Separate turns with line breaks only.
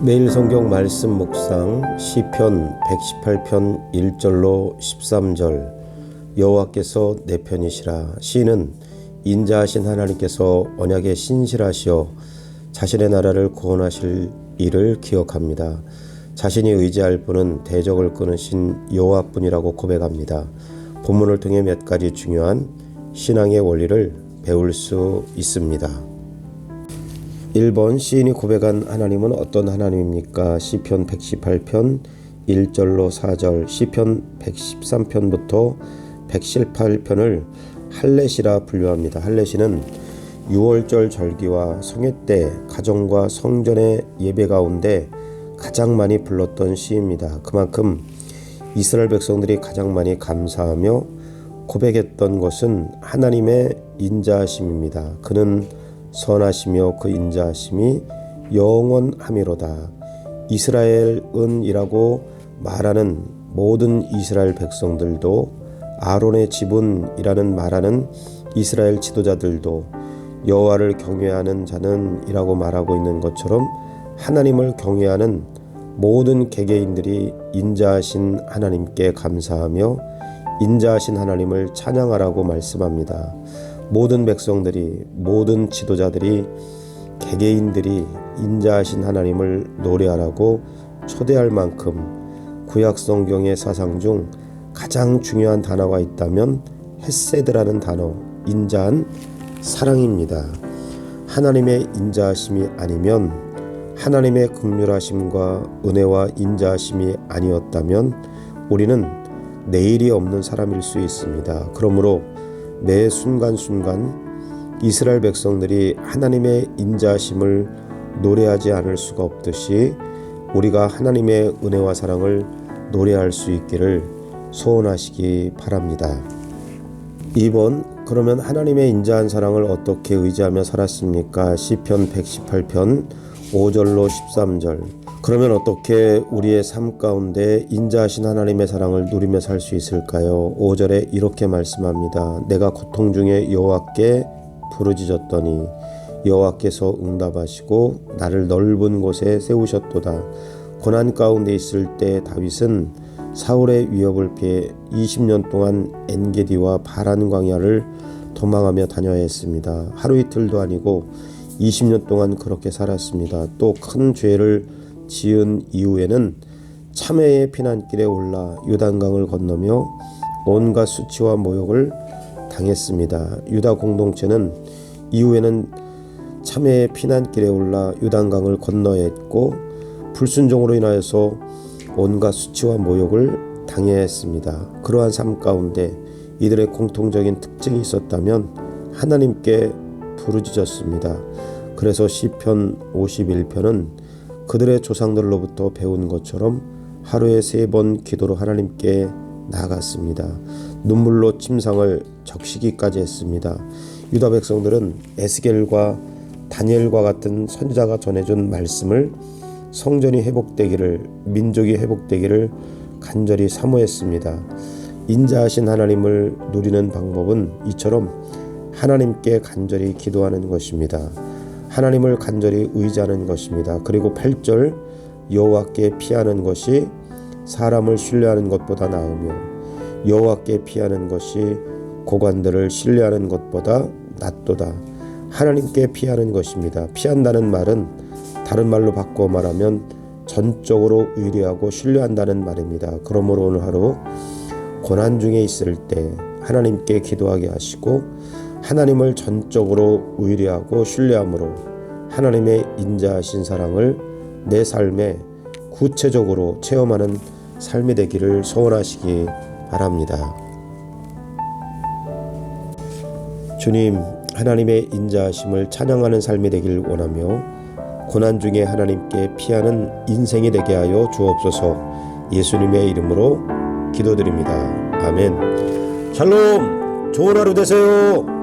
매일 성경 말씀 묵상 시편 118편 1절로 13절 여호와께서 내 편이시라 시인은 인자하신 하나님께서 언약에 신실하시어 자신의 나라를 구원하실 일을 기억합니다. 자신이 의지할 분은 대적을 끊으신 여호와뿐이라고 고백합니다. 본문을 통해 몇 가지 중요한 신앙의 원리를 배울 수 있습니다. 1번 시인이 고백한 하나님은 어떤 하나님입니까? 시편 118편 1절로 4절, 시편 113편부터 118편을 할례시라 분류합니다. 할례시는 6월절 절기와 성회 때 가정과 성전의 예배 가운데 가장 많이 불렀던 시입니다. 그만큼 이스라엘 백성들이 가장 많이 감사하며 고백했던 것은 하나님의 인자하심입니다. 그는 선하시며 그 인자하심이 영원함이로다. 이스라엘은이라고 말하는 모든 이스라엘 백성들도 아론의 지분이라는 말하는 이스라엘 지도자들도 여호와를 경외하는 자는이라고 말하고 있는 것처럼 하나님을 경외하는 모든 개개인들이 인자하신 하나님께 감사하며 인자하신 하나님을 찬양하라고 말씀합니다. 모든 백성들이 모든 지도자들이 개개인들이 인자하신 하나님을 노래하라고 초대할 만큼 구약 성경의 사상 중 가장 중요한 단어가 있다면 헤세드라는 단어 인자한 사랑입니다. 하나님의 인자하심이 아니면 하나님의 극률하심과 은혜와 인자하심이 아니었다면 우리는 내일이 없는 사람일 수 있습니다. 그러므로 매 순간순간 이스라엘 백성들이 하나님의 인자심을 노래하지 않을 수가 없듯이 우리가 하나님의 은혜와 사랑을 노래할 수 있기를 소원하시기 바랍니다. 2번 그러면 하나님의 인자한 사랑을 어떻게 의지하며 살았습니까? 시편 118편 5절로 13절 그러면 어떻게 우리의 삶 가운데 인자하신 하나님의 사랑을 누리며 살 수 있을까요? 5절에 이렇게 말씀합니다. 내가 고통 중에 여호와께 부르짖었더니 여호와께서 응답하시고 나를 넓은 곳에 세우셨도다. 고난 가운데 있을 때 다윗은 사울의 위협을 피해 20년 동안 엔게디와 바란 광야를 도망하며 다녀야 했습니다. 하루 이틀도 아니고 20년 동안 그렇게 살았습니다. 또 큰 죄를 지은 이후에는 참회의 피난길에 올라 요단강을 건너며 온갖 수치와 모욕을 당했습니다. 유다 공동체는 이후에는 참회의 피난길에 올라 요단강을 건너야 했고 불순종으로 인하여서 온갖 수치와 모욕을 당해야 했습니다. 그러한 삶 가운데 이들의 공통적인 특징이 있었다면 하나님께 부르짖었습니다. 그래서 시편 51편은 그들의 조상들로부터 배운 것처럼 하루에 세 번 기도로 하나님께 나아갔습니다. 눈물로 침상을 적시기까지 했습니다. 유다 백성들은 에스겔과 다니엘과 같은 선지자가 전해준 말씀을 성전이 회복되기를 민족이 회복되기를 간절히 사모했습니다. 인자하신 하나님을 누리는 방법은 이처럼 하나님께 간절히 기도하는 것입니다. 하나님을 간절히 의지하는 것입니다. 그리고 8절 여호와께 피하는 것이 사람을 신뢰하는 것보다 나으며 여호와께 피하는 것이 고관들을 신뢰하는 것보다 낫도다. 하나님께 피하는 것입니다. 피한다는 말은 다른 말로 바꿔 말하면 전적으로 의뢰하고 신뢰한다는 말입니다. 그러므로 오늘 하루 고난 중에 있을 때 하나님께 기도하게 하시고 하나님을 전적으로 의뢰하고 신뢰함으로 하나님의 인자하신 사랑을 내 삶에 구체적으로 체험하는 삶이 되기를 소원하시기 바랍니다. 주님, 하나님의 인자하심을 찬양하는 삶이 되길 원하며 고난 중에 하나님께 피하는 인생이 되게 하여 주옵소서 예수님의 이름으로 기도드립니다. 아멘. 샬롬! 좋은 하루 되세요.